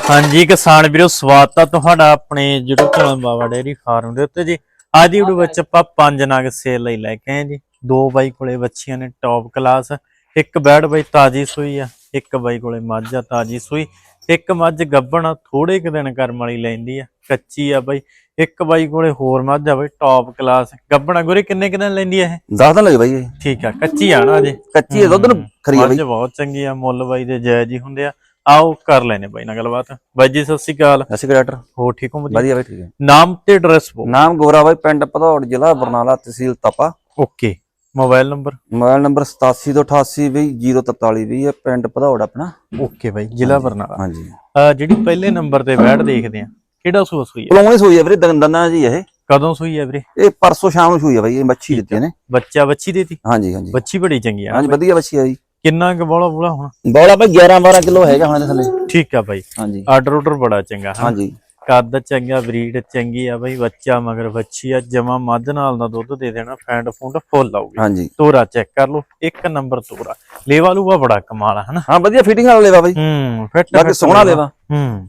ਹਾਂਜੀ ਕਿਸਾਨ ਵੀਰੋ ਸਵਾਗਤ ਆ ਤੁਹਾਡਾ ਆਪਣੇ YouTube channel Baba dairy farm ਦੇ ਉੱਤੇ ਜੀ। ਅੱਜ ਦੀ ਵੀਡੀਓ ਵਿੱਚ ਆਪਾਂ ਪੰਜ ਨਗ ਸੇਲ ਲਈ ਲੈ ਕੇ ਆਏ ਜੀ। ਦੋ ਬਾਈ ਕੋਲੇ ਬੱਚੀਆਂ ਨੇ ਟੌਪ ਕਲਾਸ ਇੱਕ ਬੈੜ ਬਾਈ ਤਾਜੀ ਸੂਈ ਆ ਇੱਕ ਬਾਈ ਕੋਲੇ ਮੱਝ ਆ ਤਾਜੀ ਸੂਈ। ਇੱਕ ਮੱਝ ਗੱਬਣ ਥੋੜੇ ਕੁ ਦਿਨ ਕਰਮ ਵਾਲੀ ਲੈਂਦੀ ਆ ਕੱਚੀ ਆ ਬਾਈ। ਇੱਕ ਬਾਈ ਕੋਲੇ ਹੋਰ ਮੱਝ ਆ ਬਾਈ ਟੌਪ ਕਲਾਸ ਗੱਬਣਾ ਗੁਰੇ ਕਿੰਨੇ ਕੁ ਦਿਨ ਲੈਂਦੀ ਆ ਇਹ? ਦਸ ਦਿਨ ਲੱਗੇ ਬਾਈ ਇਹ। ਠੀਕ ਆ ਕੱਚੀ ਆ ਨਾ ਅਜੇ ਕੱਚੀ ਹੈ ਦੁੱਧ ਨੂੰ ਖਰੀ ਆ ਮੱਝ ਬਾਈ। ਬਹੁਤ ਚੰਗੀ ਆ ਮੁੱਲ ਬਾਈ ਦੇ ਜਾਇਜ਼ ਹੀ ਹੁੰਦੇ ਆ। ਆਓ ਕਰ ਲੈਨੇ ਬਾਈ ਨਾਲ ਗੱਲਬਾਤ। ਬਾਈ ਜੀ ਸਤਿ ਸ਼੍ਰੀ ਅਕਾਲ। ਅਸੀਂ ਡਾਕਟਰ। ਹੋ ਠੀਕ ਹੋ ਵਧੀਆ? ਬਾਈ ਠੀਕ ਹੈ। ਨਾਮ ਤੇ ਐਡਰੈਸ ਬੋ ਨਾਮ ਗੋਰਾ ਬਾਈ ਪਿੰਡ ਭਦੌੜ ਜ਼ਿਲ੍ਹਾ ਬਰਨਾਲਾ ਤਹਿਸੀਲ Tapa. Okay. Mobile number? Mobile number 8788 ਵੀ 043 ਵੀ ਹੈ ਪਿੰਡ ਭਦੌੜ ਆਪਣਾ। ਓਕੇ ਬਾਈ ਜ਼ਿਲ੍ਹਾ ਬਰਨਾਲਾ। ਹਾਂਜੀ। ਜਿਹੜੀ ਪਹਿਲੇ ਨੰਬਰ ਤੇ ਬੈਠ ਦੇਖਦੇ ਆ ਕਿਹੜਾ ਸੂਆ ਸੂਈ ਹੈ? ਪਲੋਣੀ ਸੂਈ ਹੈ ਵੀਰੇ ਦੰਦਾਂ ਜੀ ਇਹ। ਕਦੋਂ ਸੂਈ ਹੈ ਵੀਰੇ? ਇਹ ਪਰਸੋਂ ਸ਼ਾਮ ਨੂੰ ਸੂਈ ਹੈ ਬਾਈ ਇਹ ਮੱਛੀ ਦਿੱਤੀ ਨੇ। ਬੱਚਾ ਬੱਚੀ ਦੇਤੀ? ਹਾਂਜੀ ਹਾਂਜੀ। ਬੱਚੀ ਬੜੀ ਚੰਗੀ ਆ ਹਾਂਜੀ ਵਧੀਆ ਮੱਛੀ ਹੈ ਜੀ। ਕਿੰਨਾ ਕੁ ਬੋਲਾ ਬੋਲਾ ਹੁਣ? ਬੋਲਾ ਬਾਈ 11 12 ਕਿਲੋ ਹੈਗਾ ਹੁਣ ਇਹਦੇ ਥੱਲੇ। ਠੀਕ ਆ ਬਾਈ ਹਾਂਜੀ। ਆਰਡਰ ਆਰਡਰ ਬੜਾ ਚੰਗਾ ਹਾਂ ਹਾਂਜੀ। ਕੱਦ ਚੰਗਾ ਬਰੀਡ ਚੰਗੀ ਆ ਬਾਈ ਬੱਚਾ ਮਗਰ ਬੱਚੀ ਆ ਜਮਾ ਮੱਝ ਨਾਲ ਦਾ ਦੁੱਧ ਦੇ ਦੇਣਾ ਫੈਂਡ ਫੁੰਡ ਫੁੱਲ ਆਊਗੀ। ਹਾਂਜੀ। ਤੋਰਾ ਚੈੱਕ ਕਰ ਲਓ ਇੱਕ ਨੰਬਰ ਤੋਰਾ। ਲੇਵਾ ਲੂਆ ਬੜਾ ਕਮਾਲ ਆ ਹਨਾ? ਹਾਂ ਵਧੀਆ ਫਿਟਿੰਗ ਵਾਲਾ ਲੈਵਾ ਬਾਈ ਹੂੰ ਫਿੱਟ ਬਾਕੀ ਸੋਹਣਾ ਲੈਵਾ। ਹੂੰ।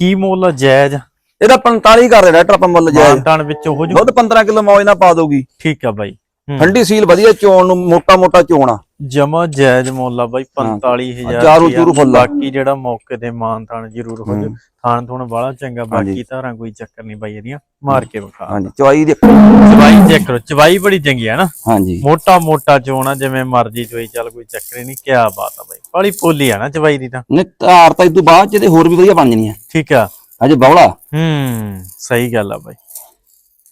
ਕੀ ਮੁੱਲ ਆ ਜਾਇਜ਼? ਇਹਦਾ 45 ਕਰ ਰਿਹਾ ਡਾਕਟਰ ਆਪਾਂ ਮੁੱਲ ਜਾਇਜ਼। ਮਾਨਤਾਨ ਵਿੱਚ ਉਹ ਜੋ ਦੁੱਧ 15 ਕਿਲੋ ਮੌਜ ਨਾਲ ਪਾ ਦੋਗੀ ਠੀਕ ਆ ਬਾਈ। ਠੰਡੀ ਸੀਲ ਵਧੀਆ ਚੋਣ ਨੂੰ ਮੋਟਾ ਮੋਟਾ ਚੋਣ ਜਮਾ ਜਾਇਜ਼ ਮੁੱਲ ਬਾਈ 45000 ਚਾਰੂ। ਚੂਰੂ ਫੁੱਲ। ਬਾਕੀ ਜਿਹੜਾ ਮੌਕੇ ਤੇ ਮਾਨਤਾਨ ਜ਼ਰੂਰ ਹੋ ਜਾ ਥਾਣ ਥੁਣ ਬਾਲਾ ਚੰਗਾ ਬਾਕੀ ਧਾਰਾਂ ਕੋਈ ਚੱਕਰ ਨਹੀਂ ਬਾਈ ਇਹਦੀਆਂ। ਮਾਰ ਕੇ ਵਿਖਾ। ਹਾਂਜੀ ਚਵਾਈ ਦੇ ਚਵਾਈ ਚੈੱਕ ਕਰੋ ਚਵਾਈ ਬੜੀ ਚੰਗੀ ਆ ਨਾ। ਹਾਂਜੀ। ਮੋਟਾ ਮੋਟਾ ਚੋਣਾ ਜਿਵੇਂ ਮਰਜ਼ੀ ਚੋਈ ਚੱਲ ਕੋਈ ਚੱਕਰ ਹੀ ਨਹੀਂ ਕਿਆ ਬਾਤ ਆ ਬਾਈ। ਬੜੀ ਪੋਲੀ ਆ ਨਾ ਚਵਾਈ ਦੀ ਤਾਂ। ਨੇ ਧਾਰ ਤਾਂ ਇਦੋਂ ਬਾਅਦ ਚ ਇਹਦੇ ਹੋਰ ਵੀ ਵਧੀਆ ਬਣ ਜਾਣੀਆਂ ਠੀਕ ਆ। ਅਜੇ ਬੌਲਾ। ਹੂੰ ਸਹੀ ਗੱਲ ਆ ਬਾਈ।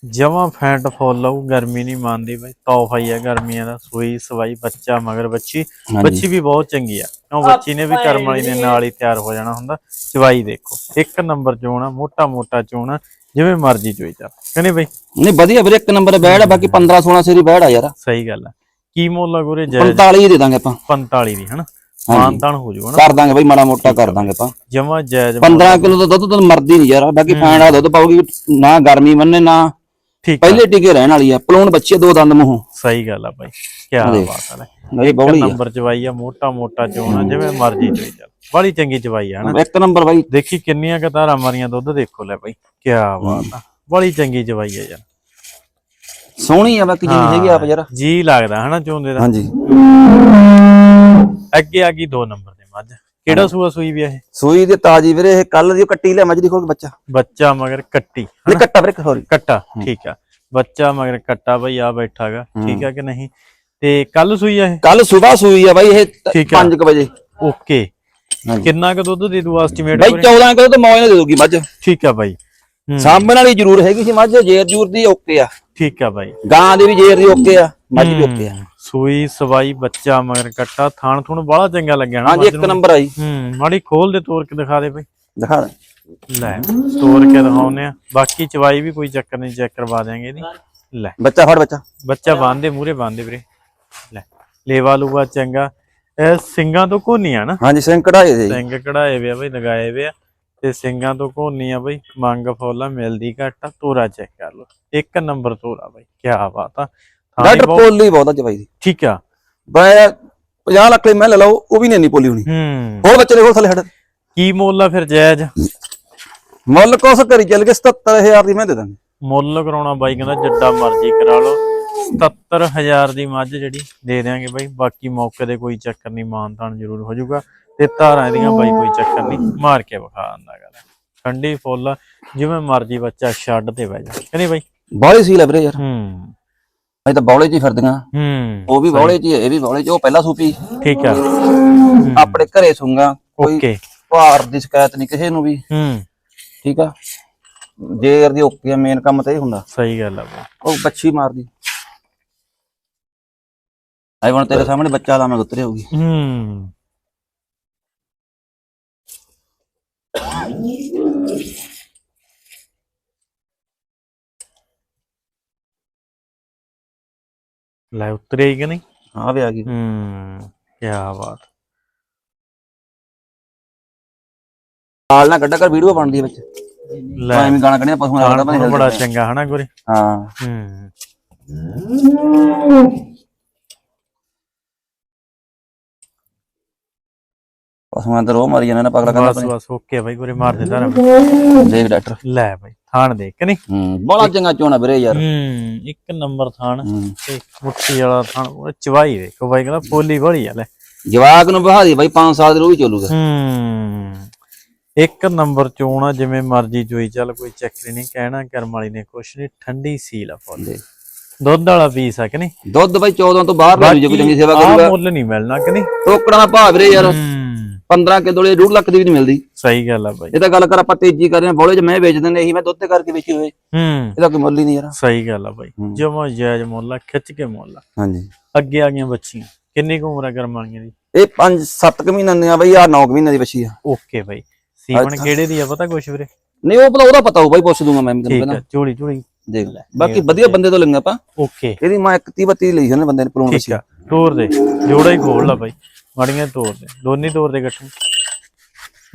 ਜਮਾ ਫੈਂਟ ਫੁੱਲ ਲਾਉ ਗਰਮੀ ਨਹੀਂ ਮੰਨਦੀ ਬਾਈ ਤੋਹਫਾ ਹੀ ਆ ਗਰਮੀਆਂ ਦਾ ਸੂਈ ਸਵਾਈ ਬੱਚਾ ਮਗਰ ਬੱਚੀ। ਬੱਚੀ ਵੀ ਬਹੁਤ ਚੰਗੀ ਆ। ਕਿਉਂ ਬੱਚੀ ਨੇ ਵੀ ਕਰਮ ਵਾਲੀ ਨੇ ਨਾਲ ਹੀ ਤਿਆਰ ਹੋ ਜਾਣਾ ਹੁੰਦਾ ਚਵਾਈ ਦੇਖੋ। ਇੱਕ ਨੰਬਰ ਚੋਣਾ ਮੋਟਾ ਮੋਟਾ ਚੋਣਾ ਜਿਵੇਂ ਮਰਜ਼ੀ ਚੋਈ ਚੱਲ ਕਹਿੰਦੇ ਬਾਈ? ਨਹੀਂ ਵਧੀਆ ਵੀਰੇ ਇੱਕ ਨੰਬਰ ਬੈੜ ਆ ਬਾਕੀ 15 16 ਸੇਰੀ ਬੈੜ ਆ ਯਾਰ। ਸਹੀ ਗੱਲ ਆ। ਕੀ ਮੁੱਲ ਆ ਗੁਰੇ ਜੈ 45 ਹੀ ਦੇ ਦਾਂਗੇ ਆਪਾਂ। 45 ਦੀ ਹਨਾ? ਮਾਨਤਾਨ ਹੋ ਜਾਊਗਾ ਨਾ ਕਰ ਦਾਂਗੇ ਬਾਈ ਮਾੜਾ ਮੋਟਾ ਕਰ ਦਾਂਗੇ ਆਪਾਂ। ਜਮਾ ਜਾਇਜ਼ 15 ਕਿਲੋ ਦਾ ਦੁੱਧ ਤਾਂ ਮਰਦੀ ਨਹੀਂ ਯਾਰ ਬਾਕੀ ਫੈਂਡ ਦੁੱਧ ਪਾਉਗੀ ਨਾ ਗਰਮੀ ਮੰਨੇ ਨਾ ਠੀਕ ਪਹਿਲੇ ਟੀਕੇ ਰਹਿਣ ਵਾਲੀ ਆ ਪਲੂਣ ਬੱਚੇ ਦੋ ਦੰਦ ਮੂੰਹੋਂ। ਸਹੀ ਗੱਲ ਆ ਬਾਈ ਕੀ ਬਾਤ ਆ ਲੈ। ਇਹ ਬੌਲੀ ਆ ਨੰਬਰ ਚਵਾਈ ਆ ਮੋਟਾ ਮੋਟਾ ਚੋਣਾ ਜਿਵੇਂ ਮਰਜ਼ੀ ਚੋਈ ਚੱਲ ਬੜੀ ਚੰਗੀ ਚਵਾਈ ਆ ਹਨਾ ਇੱਕ ਨੰਬਰ ਬਾਈ। ਦੇਖੀ ਕਿੰਨੀਆਂ ਕਤਾਰਾਂ ਮਾਰੀਆਂ ਦੁੱਧ ਦੇਖੋ ਲੈ ਬਾਈ ਕੀ ਬਾਤ ਆ। ਬੜੀ ਚੰਗੀ ਚਵਾਈ ਆ ਯਾਰ। ਸੋਹਣੀ ਆ ਬਾਕੀ ਜਿੰਨੀ ਹੈਗੀ ਆਪ ਯਾਰ ਜੀ ਲੱਗਦਾ ਹਨਾ ਚੋਂਦੇ ਦਾ ਹਾਂਜੀ। ਅੱਗੇ ਆ ਗਈ 2 ਨੰਬਰ ਦੇ ਮੱਝ। ਕਿਹੜਾ ਸੂਆ ਸੂਈ ਵੀ ਆ ਇਹ? ਸੂਈ ਦੀ ਤਾਜੀ ਵੀਰੇ ਇਹ ਕੱਲ ਦੀ ਕੱਟੀ ਲੈ ਦੀ ਕੋਲ ਬੱਚਾ। ਬੱਚਾ ਮਗਰ ਕੱਟੀ ਨਹੀਂ ਕੱਟਾ ਵੀਰੇ ਸੌਰੀ ਕੱਟਾ ਠੀਕ ਆ। ਬੱਚਾ ਮਗਰ ਕੱਟਾ ਬਈ ਆ ਬੈਠਾਗਾ ਠੀਕ ਆ ਕਿ ਨਹੀਂ? ਤੇ ਕੱਲ ਸੂਈ ਆ ਇਹ? ਕੱਲ ਸਵੇਰ ਸੂਈ ਆ ਬਾਈ ਇਹ ਠੀਕ ਆ। 5 ਵਜੇ। ਓਕੇ। ਕਿੰਨਾ ਕੁ ਦੁੱਧ ਦੇ ਦੂ ਐਸਟੀਮੇਟ ਬਾਈ 14 ਕਿਲੋ ਤੇ ਮੌਜ ਨਾਲ ਦੇ ਦੋਗੀ ਮੱਝ। ਠੀਕ ਆ ਬਾਈ। ਸਾਂਭਣ ਵਾਲੀ ਜ਼ਰੂਰ ਹੈਗੀ ਸੀ ਮੱਝ ਜੇਰ ਜੂਰ ਦੀ ਓਕੇ ਆ। ਠੀਕ ਆ ਬਾਈ। ਗਾਂ ਦੀ ਵੀ ਜੇਰ ਦੀ ਓਕੇ ਆ ਮੱਝ ਵੀ ਓਕੇ ਆ। ਸੂਈ ਸਵਾਈ ਬੱਚਾ ਮਗਰ ਕੱਟਾ ਥਾਣ ਥੁਣ ਬੜਾ ਚੰਗਾ ਲੱਗਿਆ ਨਾ ਹਾਂਜੀ ਇੱਕ ਨੰਬਰ ਆਈ। ਹੂੰ ਮਾੜੀ ਖੋਲ ਦੇ ਤੋੜ ਕੇ ਦਿਖਾ ਦੇ ਬਈ। ਦਿਖਾ ਦੇ। ਲੈ ਤੋੜ ਕੇ ਦਿਖਾਉਨੇ ਆ। ਬਾਕੀ ਚਵਾਈ ਵੀ ਕੋਈ ਚੱਕਰ ਨਹੀਂ ਚੈੱਕ ਕਰਵਾ ਦਿਆਂਗੇ ਇਹਦੀ। ਲੈ। ਬੱਚਾ ਫੜ ਬੱਚਾ। ਬੱਚਾ ਬਾਂਦੇ ਮੂਰੇ ਬਾਂਦੇ ਵੀਰੇ। ਲੈ ਲੇਵਾ ਲੂਆ ਚੰਗਾ। ਇਹ ਸਿੰਘਾਂ ਤੋਂ ਕੋਨੀ ਆ ਨਾ। ਹਾਂਜੀ ਸਿੰਘ ਕਢਾਏ ਦੇ। ਸਿੰਘ ਕਢਾਏ ਵੇ ਆ ਬਈ ਲਗਾਏ ਵੇ ਆ। ਤੇ ਸਿੰਘਾਂ ਤੋਂ ਕੋਨੀ ਆ ਬਈ ਮੰਗ ਫੋਲਾ ਮਿਲਦੀ ਘੱਟ ਤੋਰਾ ਚੈੱਕ ਕਰ ਲਓ। ਇੱਕ ਨੰਬਰ ਤੋਰਾ ਬਈ ਕੀ ਬਾਤ ਆ। ਡਾਕਟਰ ਪੋਲੀ ਬਹੁਤ ਆ ਜਵਾਈ ਦੀ ਠੀਕ ਆ। ਬਾਈ 50 ਲੱਖ ਲਈ ਮੈਂ ਲੈ ਲਓ ਉਹ ਵੀ ਨਹੀਂ ਇੰਨੀ ਪੋਲੀ ਹੋਣੀ। ਹੂੰ। ਹੋਰ ਬੱਚੇ ਦੇ ਕੋਲ ਥੱਲੇ ਹਟ ਕੀ ਮੁੱਲ ਆ ਫਿਰ ਜਾਇਜ਼? ਮੁੱਲ ਕੋਸ ਕਰੀ ਚੱਲ ਕੇ 77000 ਦੀ ਮੈਂ ਦੇ ਦਾਂਗੇ। ਮੁੱਲ ਕਰਾਉਣਾ ਬਾਈ ਕਹਿੰਦਾ ਜੱਡਾ ਮਰਜ਼ੀ ਕਰਾ ਲਓ। 77000 ਦੀ ਮੱਝ ਜਿਹੜੀ ਦੇ ਦਿਆਂਗੇ ਬਾਈ। ਬਾਕੀ ਮੌਕੇ ਦੇ ਕੋਈ ਚੱਕਰ ਨਹੀਂ ਮਾਨਤਾਨ ਜ਼ਰੂਰ ਹੋ ਜਾਊਗਾ। ਤੇ ਧਾਰਾਂ ਇਹਦੀਆਂ ਬਾਈ ਕੋਈ ਚੱਕਰ ਨਹੀਂ ਮਾਰ ਕੇ ਵਿਖਾ ਦਿੰਦਾ ਗੱਲ। ਠੰਡੀ ਫੁੱਲ ਜਿਵੇਂ ਮਰਜ਼ੀ ਬੱਚਾ ਛੱਡ ਤੇ ਬਹਿ ਜਾ। ਕਹਿੰਦੀ ਬਾਈ? ਬੌਲੀ ਸੀ ਲੈ ਵੀਰੇ ਯਾਰ। ਹੂੰ। ਅਸੀਂ ਤਾਂ ਬੌਲੇ 'ਚ ਹੀ ਫਿਰਦੀਆਂ ਹੂੰ। ਉਹ ਵੀ ਬੌਲੇ 'ਚ ਹੀ ਹੈ, ਇਹ ਵੀ ਬੌਲੇ 'ਚ ਉਹ ਪਹਿਲਾਂ ਸੂਪੀ। ਠੀਕ ਆ। ਆਪਣੇ ਘਰੇ ਸੁੰਗਾ ਕੋਈ ਓਕੇ। ਭਾਰ ਦੀ ਸ਼ਿਕਾਇਤ ਨਹੀਂ ਕਿਸੇ ਨੂੰ ਵੀ। ਹੂੰ। ਠੀਕ ਆ? ਜੇਰ ਦੀ ਓਕੇ ਮੇਨ ਕੰਮ ਤਾਂ ਇਹ ਹੁੰਦਾ। ਸਹੀ ਗੱਲ ਆ ਬਾਈ। ਉਹ ਬੱਚੀ ਮਾਰਦੀ। ਆਈ ਹੁਣ ਤੇਰੇ ਸਾਹਮਣੇ ਬੱਚਾ ਲਾਵਾਂਗੇ ਉਤਰੇ ਹੋਊਗੀ। ਹੂੰ। ਲੈ ਉਤਰੇਗੀ ਕਿ ਨਹੀਂ? ਹਾਂ ਵੀ ਆ ਗਈ। ਹੂੰ ਕੀ ਬਾਤ। ਨਾਲ ਨਾ ਕੱਢਾ ਕਰ ਵੀਡੀਓ ਬਣਦੀ ਵਿੱਚ। ਲੈ। ਐਵੇਂ ਗਾਣਾ ਕੱਢਿਆ ਖਾਣ ਪਤਾ ਖੂਣ ਨਹੀਂ ਬੜਾ ਚੰਗਾ ਹਨਾ ਗੁਰੇ? ਹਾਂ। ਹੂੰ। ਪਸ਼ੂਆਂ ਤੇ ਰੋ ਮਾਰੀ ਜਾਂਦਾ ਨਾ ਪਗਲਾ ਬਸ ਕਹਿੰਦਾ ਬਸ ਓਕੇ ਬਾਈ ਗੁਰੇ ਮਾਰ ਦੇ ਧਾਰਾ ਦੇਖ ਡਾਕਟਰ। ਲੈ ਬਾਈ ਥਾਣ ਦੇਖ ਕਿ ਨਹੀਂ? ਹੂੰ ਬੜਾ ਚੰਗਾ ਚੋਣਾ ਵੀਰੇ ਯਾਰ। ਹੂੰ ਇੱਕ ਨੰਬਰ ਥਾਣ ਹੂੰ। ਤੇ ਮੁੱਠੀ ਵਾਲਾ ਥਾਣ ਉਹ ਚਵਾਈ ਵੇਖੋ ਬਾਈ ਕਹਿੰਦਾ ਪੋਲੀ ਬੜੀ ਆ ਲੈ। ਜਵਾਕ ਨੂੰ ਬਹਾ ਦੀ ਬਾਈ 5 ਸਾਲ ਦੇ ਰੋ ਹੀ ਚੱਲੂਗਾ। ਹੂੰ ਇੱਕ ਨੰਬਰ ਚੋਣ ਜਿਵੇਂ ਮਰਜ਼ੀ ਚੋਈ ਚੱਲ ਕੋਈ ਚੱਕਰ ਨਹੀਂ ਕਹਿਣਾ ਕਰਮ ਵਾਲੀ ਨੇ ਕੁਛ ਨਹੀਂ ਠੰਡੀ ਸੀਲ ਆ ਫੁੱਲ ਦੇਖ। ਦੁੱਧ ਵਾਲਾ ਪੀਸ ਆ ਕਿ ਨਹੀਂ? ਦੁੱਧ ਬਾਈ 14 ਤੋਂ ਬਾਹਰ ਲੈ ਜੂ ਜੇ ਕੋਈ ਚੰਗੀ ਸੇਵਾ ਆਹ ਕਰੂਗਾ ਮੁੱਲ ਨਹੀਂ ਮਿਲਣਾ ਕਿ ਨਹੀਂ? ਟੋਕੜਾਂ ਦਾ ਭਾਅ ਵੀਰੇ ਯਾਰ। ਹੂੰ। 15 ਕੇ ਦੋਲੇ 2 ਲੱਖ ਦੀ ਵੀ ਨਹੀਂ ਮਿਲਦੀ। ਸਹੀ ਗੱਲ ਆ ਬਾਈ। ਇਹ ਤਾਂ ਗੱਲ ਕਰ ਆਪਾਂ ਤੇਜ਼ੀ ਕਰ ਰਹੇ ਹਾਂ। ਬੋਲੇ ਚ ਮੈਂ ਵੇਚ ਦਿੰਦੇ ਇਹੀ ਮੈਂ ਦੁੱਧ ਤੇ ਕਰਕੇ ਵੇਚੀ ਹੋਏ ਹੂੰ। ਇਹਦਾ ਕੋਈ ਮੁੱਲ ਹੀ ਨਹੀਂ ਯਾਰ। ਸਹੀ ਗੱਲ ਆ ਬਾਈ। ਹੂੰ। ਜਮਾ ਜਾਇਜ਼ ਮੁੱਲ ਆ ਖਿੱਚ ਕੇ ਮੁੱਲ ਆ। ਹਾਂਜੀ। ਅੱਗੇ ਆ ਗਈਆਂ ਬੱਚੀਆਂ। ਕਿੰਨੀ ਕੁ ਉਮਰ ਆ ਕਰਮ ਵਾਲੀਆਂ ਦੀ ਇਹ 5 7 ਮਹੀਨਿਆਂ ਦੀਆਂ ਬਈ ਆ 9 ਮਹੀਨਿਆਂ ਦੀ ਬੱਚੀ ਆ। ਓਕੇ ਬਾਈ। ਸੀਮਨ ਕਿਹੜੇ ਦੀ ਆ ਪਤਾ ਕੁਛ ਵੀਰੇ? ਨਹੀਂ ਉਹ ਪਤਾ ਉਹਦਾ ਪਤਾ ਹੋਊ ਬਾਈ ਪੁੱਛ ਦੂੰਗਾ ਮੈਂ ਤੈਨੂੰ ਪਹਿਲਾਂ। ਝੋਲੀ ਝੋਲੀ। ਦੇਖ ਲੈ। ਬਾਕੀ ਵਧੀਆ ਬੰਦੇ ਤੋਂ ਲੰਗਾ ਆਪਾਂ। ਓਕੇ। ਇਹਦੀ ਮੈਂ 31 32 ਲਈ ਉਹਨੇ ਬੰਦੇ ਨੇ ਪਲੂਣ ਠੀਕ ਆ। ਤੋਰ ਦੇ ਜੋੜਾ ਹੀ ਖੋਲ ਲਾ ਬਾਈ। ਮਾੜੀਆਂ ਤੋਰ ਦੇ ਦੋਨੀ ਤੋਰ ਦੇ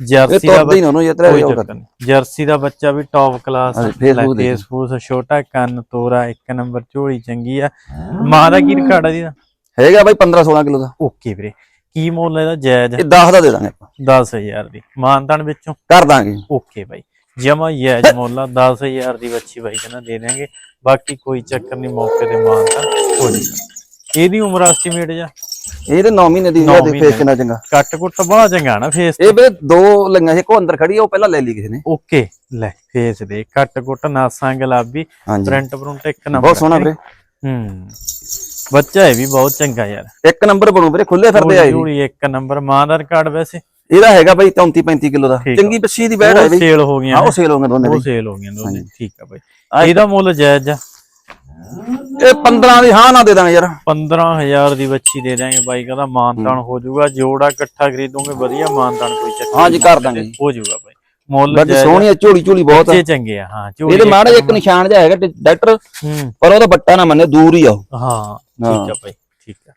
ਇਹ ਜਰਸੀ ਦਾ ਤੁਰਦੇ ਹੀ ਨਾ ਉਹਨੂੰ ਇਹ ਤੇਰਾ ਕੋਈ ਉਹ ਚੱਕਰ ਕਰ। ਨਹੀਂ। ਜਰਸੀ ਦਾ ਬੱਚਾ ਵੀ ਟੌਪ ਕਲਾਸ ਹਾਂਜੀ, ਦੇ। ਫੇਸਬੁੱਕ ਛੋਟਾ ਕੰਨ ਤੋਰਾ ਇੱਕ ਨੰਬਰ ਝੋਲੀ ਚੰਗੀ ਆ। ਮਾਂ ਦਾ ਕੀ ਰਿਕਾਰਡ ਆ ਹੈਗਾ ਬਾਈ 15 16 ਕਿਲੋ ਦਾ। ਓਕੇ ਵੀਰੇ ਕੀ ਮੁੱਲ ਇਹਦਾ? ਜਾਇਜ਼। ਇਹ 10 ਦਾ ਦੇ ਦਾਂਗੇ ਆਪਾਂ। 10000 ਦੀ। ਮਾਨਤਾਨ ਵਿੱਚੋਂ? ਕਰ ਦਾਂਗੇ। Okay bye. ਜਮਾ ਜਾਇਜ਼ ਮੁੱਲ ਆ। 10000 ਦੀ ਬੱਚੀ ਬਾਈ ਕਹਿੰਦਾ ਦੇ ਦੇਾਂਗੇ ਬਾਕੀ ਕੋਈ ਚੱਕਰ ਨਹੀਂ ਮੌਕੇ ਤੇ ਮਾਨਤਾਨ ਹੋ ਜਾਊਗਾ ਇਹਦੀ ਉਮਰ ਐਸਟੀਮੇਟ ਜਾਂ ਇਹ ਤੇ 9 ਮਹੀਨੇ ਦੀ ਮਹੀਨੇ। ਫੇਸ ਕਿੰਨਾ ਚੰਗਾ। ਕੱਟ ਕੁੱਟ ਬੜਾ ਚੰਗਾ ਨਾ ਫੇਸ ਇਹ ਵੀਰੇ ਦੋ ਲੰਗਾ ਸੀ ਕੋ ਅੰਦਰ ਖੜੀ ਆ ਉਹ ਪਹਿਲਾਂ ਲੈ ਲਈ ਕਿਸੇ ਨੇ। ਓਕੇ ਲੈ ਫੇਸ ਦੇ ਕੱਟ ਕੁੱਟ ਨਾਸਾਂ ਗੁਲਾਬੀ ਪ੍ਰਿੰਟ ਪ੍ਰਿੰਟ ਇੱਕ ਨੰਬਰ ਬਹੁਤ ਸੋਹਣਾ ਵੀਰੇ। ਹੂੰ ਬੱਚਾ ਇਹ ਵੀ ਬਹੁਤ ਚੰਗਾ ਯਾਰ। ਇੱਕ ਨੰਬਰ ਬਣੂ ਵੀਰੇ ਖੁੱਲੇ ਫਿਰਦੇ ਆ ਇਹ ਵੀ। ਜੂੜੀ ਇੱਕ ਨੰਬਰ ਮਾਂ ਦਾ ਰਿਕਾਰਡ ਵੈਸੇ। ਇਹਦਾ ਹੈਗਾ ਬਾਈ 33 35 ਕਿਲੋ ਦਾ। ਚੰਗੀ ਬੱਸੀ ਦੀ ਬੈੜ ਹੈ ਉਹ ਬਈ ਸੇਲ ਹੋ ਗਈਆਂ ਹਾਂ। ਉਹ ਸੇਲ ਹੋ ਗਏ ਦੋਨੇ ਉਹ ਸੇਲ ਹੋ ਗਈਆਂ ਦੋਨੇ। ਠੀਕ ਆ ਬਾਈ। ਇਹਦਾ ਮੁੱਲ ਜਾਇਜ਼ ਆ। ਇਹ 15 ਦੀ ਹਾਂ ਨਾ ਦੇ ਦਾਂਗੇ ਯਾਰ। 15000 ਦੀ ਬੱਚੀ ਦੇ ਦਾਂਗੇ ਬਾਈ ਕਹਿੰਦਾ ਮਾਨਤਾਨ ਹੋ। ਜਾਊਗਾ ਜੋੜਾ ਇਕੱਠਾ ਖਰੀਦੋਗੇ ਵਧੀਆ ਮਾਨਤਾਨ ਕੋਈ ਚੱਕਰ ਹਾਂ ਜੀ, ਕਰ ਦਾਂਗੇ। ਹੋ ਜਾਊਗਾ ਬਾਈ। ਮੁੱਲ ਜਾਇਜ਼ ਸੋਹਣੀ ਆ ਝੋਲੀ ਝੋਲੀ ਬਹੁਤ ਆ। ਬੱਚੇ ਚੰਗੇ ਆ ਹਾਂ ਝੋਲੀ ਇਹਦੇ ਮਾੜਾ ਇੱਕ ਨਿਸ਼ਾਨ ਜਿਹਾ ਹੈਗਾ ਡਾਕਟਰ ਪਰ ਉਹਦਾ ਬੱਟਾ ਨਾ ਮੰਨੇ ਦੂਰ ਹੀ ਆ ਹਾਂ ਠੀਕ ਆ ਬਾਈ ਠੀਕ ਆ।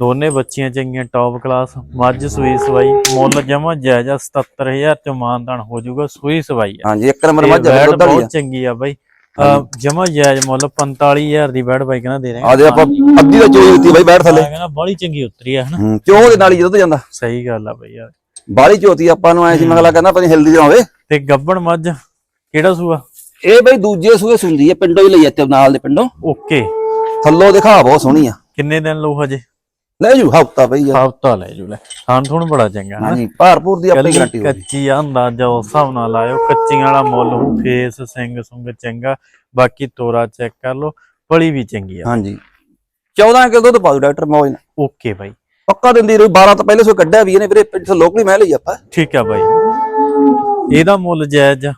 ਦੋਨੇ ਬੱਚੀਆਂ ਚੰਗੀਆਂ ਟੌਪ ਕਲਾਸ ਮੱਝ ਸੂਈ ਸਵਾਈ ਮੁੱਲ ਜਮਾ ਜਾਇਜ਼ ਆ 77000 ਚ ਮਾਨਦਾਨ ਹੋ ਜਾਊਗਾ ਸੂਈ ਸਵਾਈ ਆ। ਹਾਂਜੀ ਇੱਕ ਨੰਬਰ ਮੱਝ ਬੈੜ ਬਹੁਤ ਚੰਗੀ ਆ ਬਾਈ। ਜਮਾ ਜਾਇਜ਼ ਮੁੱਲ 45000 ਦੀ ਬੈੜ ਬਾਈ ਕਹਿੰਦਾ ਦੇ ਰਹੇ ਆ ਦੇ ਆਪਾਂ ਅੱਧੀ ਦਾ ਚੋਈ ਦਿੱਤੀ ਬਾਈ ਬੈਠ ਥੱਲੇ। ਕਹਿੰਦਾ ਬੜੀ ਚੰਗੀ ਉਤਰੀ ਆ ਹਨਾ। ਹੂੰ ਦੇ ਨਾਲ ਹੀ ਦੁੱਧ ਜਾਂਦਾ? ਸਹੀ ਗੱਲ ਆ ਬਾਈ ਯਾਰ। ਬਾਹਲੀ ਚੋਤੀ ਆਪਾਂ ਨੂੰ ਐ ਸੀ ਮਗਲਾ ਕਹਿੰਦਾ ਪਤਾ ਹਿਲਦੀ ਹੋਵੇ। ਤੇ ਗੱਬਣ ਮੱਝ ਕਿਹੜਾ ਸੂਆ? ਇਹ ਬਈ ਦੂਜੇ ਸੂਏ ਸੁੰਦੀ ਹੈ ਪਿੰਡੋਂ ਹੀ ਲਈ ਇੱਥੇ ਨਾਲ ਦੇ ਪਿੰਡੋਂ। ਓਕੇ। ਥੱਲੋਂ ਦਿਖਾ ਬਹੁਤ ਸੋਹਣੀ ਆ। ਕਿੰਨੇ ਦਿਨ ਲਊ ਹਜੇ? ਲੈ ਜੂ ਹਫਤਾ ਬਈ ਯਾਰ ਹਫਤਾ ਲੈ ਜੂ ਲੈ। ਥਾਣ ਥੁਣ ਬੜਾ ਚੰਗਾ ਹਾਂਜੀ ਭਾਰਪੂਰ ਦੀ ਆਪਣੀ ਗਾਰੰਟੀ ਹੋਊਗੀ। ਕੱਚੀ ਆ ਅੰਦਾਜ਼ਾ ਉਸ ਹਿਸਾਬ ਨਾਲ ਲਾਇਓ। ਕੱਚੀਆਂ ਵਾਲਾ ਮੁੱਲ ਹੋ ਫੇਸ ਸਿੰਘ ਸੁੰਗ ਚੰਗਾ। ਬਾਕੀ ਤੋਰਾ ਚੈੱਕ ਕਰ ਲਓ ਪਲੀ ਵੀ ਚੰਗੀ ਆ। ਹਾਂਜੀ। 14 ਕਿਲੋ ਦੁੱਧ ਪਾ ਦੂ ਡਾਕਟਰ ਮੌਜ ਨਾਲ। Okay bye. ਪੱਕਾ ਦਿੰਦੀ ਰਹੀ 12 ਤੋਂ ਪਹਿਲੇ ਸੋ ਕੱਢਿਆ ਵੀ ਇਹਨੇ ਵੀਰੇ ਪਿੰਡ ਤੋਂ ਲੋਕਲੀ ਮੈਂ ਲਈ ਆਪਾਂ। ਠੀਕ ਆ ਬਾਈ। ਇਹਦਾ ਮੁੱਲ ਜਾਇਜ਼ ਆ।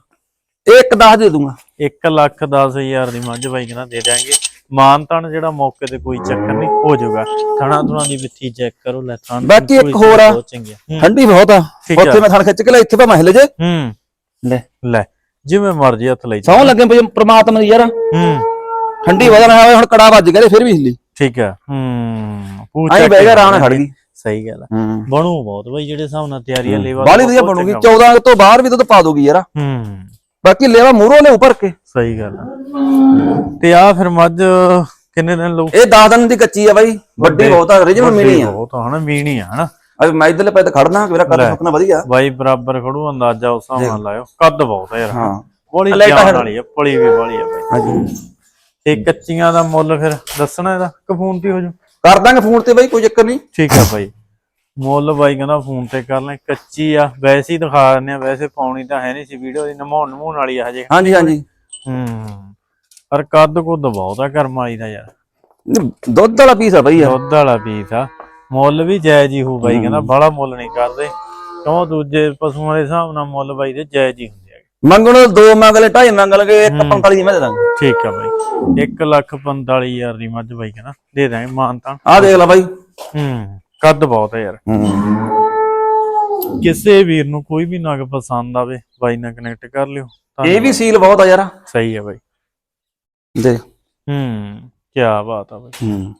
ਇੱਕ 10 ਦੇ ਦੂੰਗਾ। 1 ਲੱਖ 10000 ਦੀ ਮੱਝ ਬਾਈ ਕਹਿੰਦਾ ਦੇ ਦਿਆਂਗੇ। ਮਾਨ ਤਾਨ ਜਿਹੜਾ ਮੌਕੇ ਤੇ ਕੋਈ ਚੱਕਰ ਨਹੀਂ ਹੋ ਜਾਊਗਾ। ਥਣਾ ਥਣਾ ਦੀ ਵਿੱਥੀ ਚੈੱਕ ਕਰੋ ਲੈ ਥਣ ਬਾਕੀ ਇੱਕ ਹੋਰ ਆ। ਠੰਡੀ ਬਹੁਤ ਆ। ਉੱਥੇ ਮੈਂ ਥਣ ਖਿੱਚ ਕੇ ਲੈ ਇੱਥੇ ਭਾਵੇਂ ਹਿੱਲ ਜੇ। ਹੂੰ। ਲੈ। ਲੈ ਜਿਵੇਂ ਮਰਜ਼ੀ ਹੱਥ ਲਈ ਸੌਂ ਲੱਗੇ ਪ੍ਰਮਾਤਮਾ ਦੀ ਯਾਰ। ਹੂੰ। ਠੰਡੀ ਵਧਾ ਨਾ ਹੋਵੇ ਹੁਣ ਕੜਾ ਵੱਜ ਗਿਆ ਤੇ ਫਿਰ ਵੀ ਹਿੱਲੀ। ਠੀਕ ਆ। ਹੂੰ। ਪੂਛ ਆਈ ਬਹਿ ਗਿਆ ਕੇ ਆਰਾਮ ਨਾਲ ਖੜ ਗਈ। ਸਹੀ ਗੱਲ ਆ। ਹੂੰ। ਬਣੂ ਬਹੁਤ ਬਾਈ ਜਿਹੜੇ ਹਿਸਾਬ ਨਾਲ ਤਿਆਰੀ ਆ ਲੇਵਾ ਬਾਲੀ ਵਧੀਆ ਬਣੂਗੀ। 14 ਤੋਂ ਬਾਹਰ ਵੀ ਦੁੱਧ ਪਾ ਦੋਗੀ ਯਾਰ। ਹੂੰ। ਬਾਕੀ ਲੇਵਾ ਮੂਰੋਂ ਲੈ ਉੱਪਰ ਕੇ। ਸਹੀ ਗੱਲ ਆ। ਤੇ ਆ ਫਿਰ ਮੱਝ ਕਿੰਨੇ ਦਿਨ ਲਊ? ਇਹ 10 ਦਿਨ ਦੀ ਕੱਚੀ ਆ ਬਾਈ ਵੱਡੀ ਬਹੁਤ ਆ origignal ਮਿਲੀ ਆ। ਬਹੁਤ ਹਨਾ ਮੀਣੀ ਆ ਹਨਾ। ਅਬ ਮੈਂ ਇਧਰਲੇ ਪੈ ਤੇ ਖੜਨਾ ਮੇਰਾ ਕੱਦ ਸੁੱਕਣਾ ਵਧੀਆ। ਬਾਈ ਬਰਾਬਰ ਖੜੂ ਅੰਦਾਜ਼ਾ ਉਸ ਹਿਸਾਬ ਨਾਲ ਲਾਇਓ। ਕੱਦ ਬਹੁਤ ਆ ਯਾਰ। ਹਾਂ। ਬੋਲੀ ਤਾਂ ਵਾਲੀ ਆ ਪਲੀ ਵੀ ਵਾਲੀ ਆ ਬਾਈ। ਹਾਂਜੀ। ਤੇ ਕੱਚੀਆਂ ਦਾ ਮੁੱਲ ਫਿਰ ਦੱਸਣਾ ਇਹਦਾ? ਕਿ ਫੋਨ ਤੇ ਹੋ ਜੂ ਕਰ ਦਾਂਗੇ ਫੋਨ ਤੇ ਬਾਈ ਕੋਈ ਚੱਕਰ ਨਹੀਂ। ਠੀਕ ਆ ਬਾਈ। ਮੁੱਲ ਬਾਈ ਕਹਿੰਦਾ ਫੋਨ ਤੇ ਕਰ ਲੈ ਕੱਚੀ ਆ ਵੈਸੇ ਹੀ ਦਿਖਾ ਦਿੰਦੇ ਆ ਵੈਸੇ ਪਾਉਣੀ ਤਾਂ ਹੈ ਨਹੀਂ ਸੀ ਵੀਡੀਓ ਦੀ ਨਮਾਉਣ ਨਮੂਣ ਵਾਲੀ ਆ ਹਜੇ। ਹਾਂਜੀ ਹਾਂਜੀ। ਹੂੰ ਪਰ ਕੱਦ ਕੁੱਦ ਬਹੁਤ ਆ ਕਰਮ ਵਾਲੀ ਦਾ ਯਾਰ। ਦੁੱਧ ਵਾਲਾ ਪੀਸ ਆ ਬਾਈ ਯਾਰ ਦੁੱਧ ਵਾਲਾ ਪੀਸ ਆ। ਮੁੱਲ ਵੀ ਜਾਇਜ਼ ਹੀ ਹੋ ਬਾਈ ਕਹਿੰਦਾ ਬਾਹਲਾ ਮੁੱਲ ਨਹੀਂ ਕਰਦੇ। ਕਿਉਂ ਦੂਜੇ ਪਸ਼ੂਆਂ ਦੇ ਹਿਸਾਬ ਨਾਲ ਮੁੱਲ ਬਾਈ ਦੇ ਜਾਇਜ਼ ਹੀ ਹੁੰਦੇ ਆ। ਮੰਗਣੋ ਦੋ ਮੰਗ ਲੈ ਢਾਈ ਮੰਗ ਲਗੇ 145 ਦੀ ਮੈਂ ਦੇ ਦਾਂਗਾ। ਠੀਕ ਆ ਬਾਈ। 1 ਲੱਖ 45000 ਦੀ ਮੱਝ ਬਾਈ ਕਹਿੰਦਾ ਦੇ ਦਾਂਗੇ ਮਾਨ ਤਾਂ ਆਹ ਦੇਖ ਲੈ ਬਾਈ। ਹੂੰ। ਕੱਦ ਬਹੁਤ ਆ ਯਾਰ। ਕਿਸੇ ਵੀਰ ਨੂੰ ਕੋਈ ਵੀ ਨਗ ਪਸੰਦ ਆਵੇ ਬਾਈ ਨਾਲ ਕਨੈਕਟ ਕਰ ਲਿਓ। ਇਹ ਵੀ ਸੀਲ ਬਹੁਤ ਆ ਯਾਰ। ਸਹੀ ਆ ਬਾਈ। ਦੇਖ ਹੂੰ ਕੀ ਬਾਤ ਆ ਬਾਈ। ਹੂੰ।